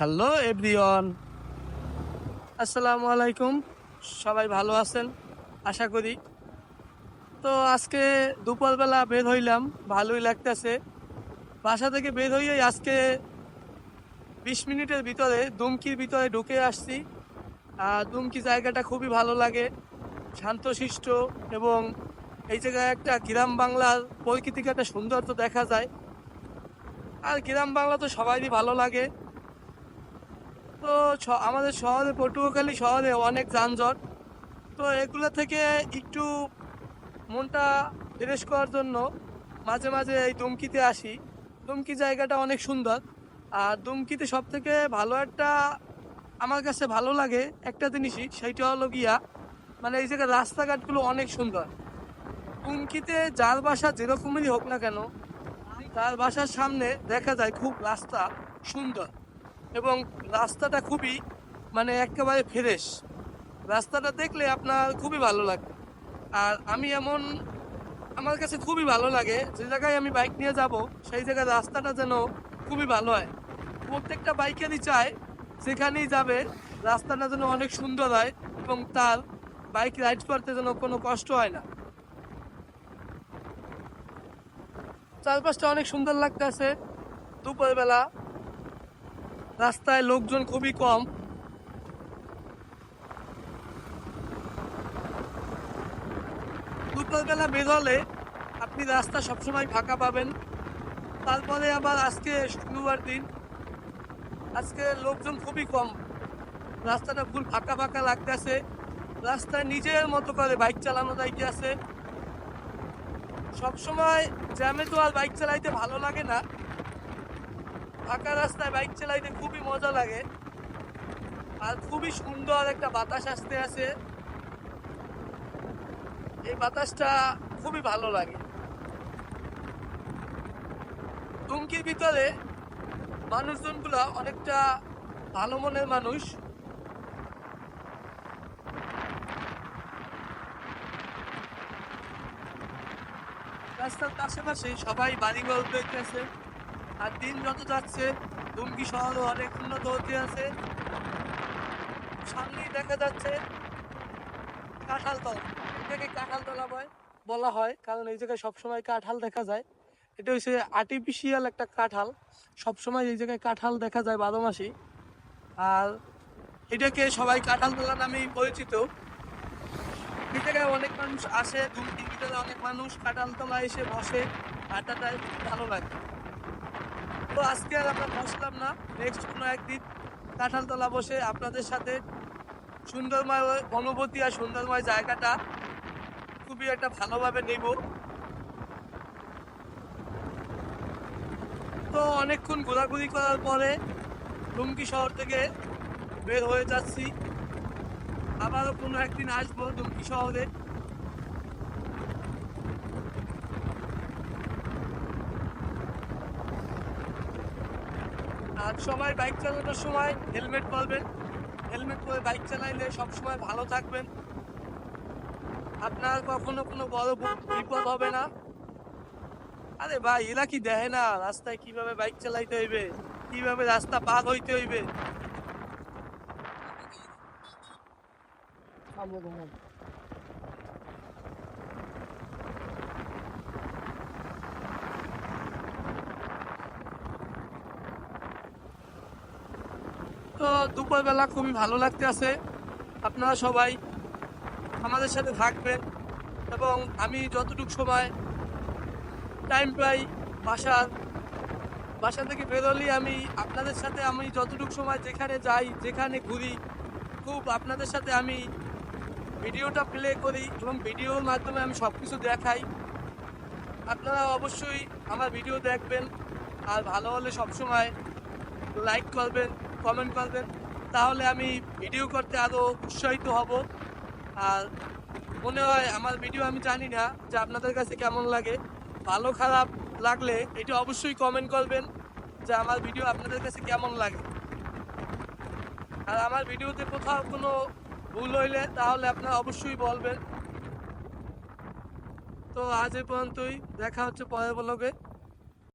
Hello everyone. আসসালামু আলাইকুম সবাই ভালো আছেন? আশা করি। তো আজকে দুপুরবেলা বের হইলাম, ভালোই লাগতেছে। বাসা থেকে বের হইয়াই আজকে বিশ মিনিটের ভিতরে দুমকির ভিতরে ঢুকে আসছি। আর দুমকি জায়গাটা খুবই ভালো লাগে, শান্তশিষ্ট এবং এই জায়গায় একটা গ্রাম বাংলার প্রকৃতিকে একটা সৌন্দর্য দেখা যায়। আর গ্রাম বাংলা তো সবারই ভালো লাগে। তো আমাদের শহরে, পটুয়াখালী শহরে অনেক যানজট। তো এগুলো থেকে একটু মনটা ফ্রেশ করার জন্য মাঝে মাঝে এই দুমকিতে আসি। দুমকি জায়গাটা অনেক সুন্দর। আর দুমকিতে সব থেকে ভালো একটা আমার কাছে ভালো লাগে একটা জিনিসই সেইটা হলো গিয়া মানে এই জায়গার রাস্তাঘাটগুলো অনেক সুন্দর। দুমকিতে যার বাসা যেরকমেরই হোক না কেন তার বাসার সামনে দেখা যায় খুব রাস্তা সুন্দর। এবং রাস্তাটা খুবই মানে একেবারে ফ্রেশ। রাস্তাটা দেখলে আপনার খুবই ভালো লাগে আর আমি এমন, আমার কাছে খুবই ভালো লাগে, যে জায়গায় আমি বাইক নিয়ে যাব, সেই জায়গায় রাস্তাটা যেন খুবই ভালো হয়। প্রত্যেকটা বাইকেরই চায় সেখানেই যাবে, রাস্তাটা যেন অনেক সুন্দর হয় এবং তার বাইক রাইড করতে যেন কোনো কষ্ট হয় না। চারপাশটা অনেক সুন্দর লাগতেছে। দুপুরবেলা রাস্তায় লোকজন খুবই কম। দুপুরবেলা বের হলে আপনি রাস্তা সবসময় ফাঁকা পাবেন। তারপরে আবার আজকে শুক্রবার দিন। আজকে লোকজন খুবই কম। রাস্তাটা ফুল ফাঁকা ফাঁকা লাগতেছে। রাস্তায় নিজের মতো করে বাইক চালানো যাইতেছে সবসময় জ্যামে তো আর বাইক চালাইতে ভালো লাগে না। ফাঁকা রাস্তায় বাইক চালাইতে খুবই মজা লাগে। আর খুবই সুন্দর একটা বাতাস আসতে আছে। এই বাতাসটা খুবই ভালো লাগে। টুঙ্কির ভিতরে মানুষজনগুলো অনেকটা ভালো মনের মানুষ। রাস্তার আশেপাশে সবাই বাড়িঘর দেখতেছে আর দিন যত যাচ্ছে দুমকি শহরও অনেক উন্নত হতে আছে। সামনেই দেখা যাচ্ছে কাঁঠালতলা। এটাকে কাঁঠালতলা বয় বলা হয়, কারণ এই জায়গায় সবসময় কাঁঠাল দেখা যায়। এটা হচ্ছে আর্টিফিশিয়াল একটা কাঁঠাল। সবসময় এই জায়গায় কাঁঠাল দেখা যায় বারো মাসি আর এটাকে সবাই কাঁঠালতলা নামেই পরিচিত। এই জায়গায় অনেক মানুষ আসে ভিতরে অনেক মানুষ কাঁঠালতলা এসে বসে। আড্ডাটায় ভালো লাগে। তো আজকে আর আমরা বসলাম না। নেক্সট কোনো একদিন কাঁঠালতলা বসে আপনাদের সাথে সুন্দরময় অনুভূতি আর সুন্দরময় জায়গাটা খুবই একটা ভালোভাবে নেব। তো অনেকক্ষণ ঘোরাঘুরি করার পরে লুঙ্গি শহর থেকে বের হয়ে যাচ্ছি। আবারও কোনো একদিন আসব ডুমকি শহরে। আর সবাই বাইক চালানোর সময় হেলমেট পরবেন। হেলমেট পরে বাইক চালাইলে সবসময় ভালো থাকবেন। আপনার কখনো কোনো বড় বিপদ হবে না। আরে ভাই, এরা কি দেখে না রাস্তায় কীভাবে বাইক চালাইতে হইবে? কীভাবে রাস্তা পার হইতে হইবে? তো দুপুরবেলা খুবই ভালো লাগতে আছে আপনারা সবাই আমাদের সাথে থাকবেন এবং আমি যতটুকু সময় টাইম পাই বাসার, বাসা থেকে বেরোলি আমি আপনাদের সাথে আমি যতটুকু সময় যেখানে যাই, যেখানে ঘুরি, খুব আপনাদের সাথে আমি ভিডিওটা প্লে করি এবং ভিডিওর মাধ্যমে আমি সব কিছু দেখাই। আপনারা অবশ্যই আমার ভিডিও দেখবেন। আর ভালো হলে সবসময় লাইক করবেন। কমেন্ট করবেন। তাহলে আমি ভিডিও করতে আরও উৎসাহিত হব। আর মনে হয় আমার ভিডিও আমি জানি না যে আপনাদের কাছে কেমন লাগে। ভালো, খারাপ লাগলে এটা অবশ্যই কমেন্ট করবেন যে আমার ভিডিও আপনাদের কাছে কেমন লাগে। আর আমার ভিডিওতে কোথাও কোনো ভুল হইলে তাহলে আপনারা অবশ্যই বলবেন। তো আজ এ পর্যন্তই। দেখা হচ্ছে পরের ব্লগে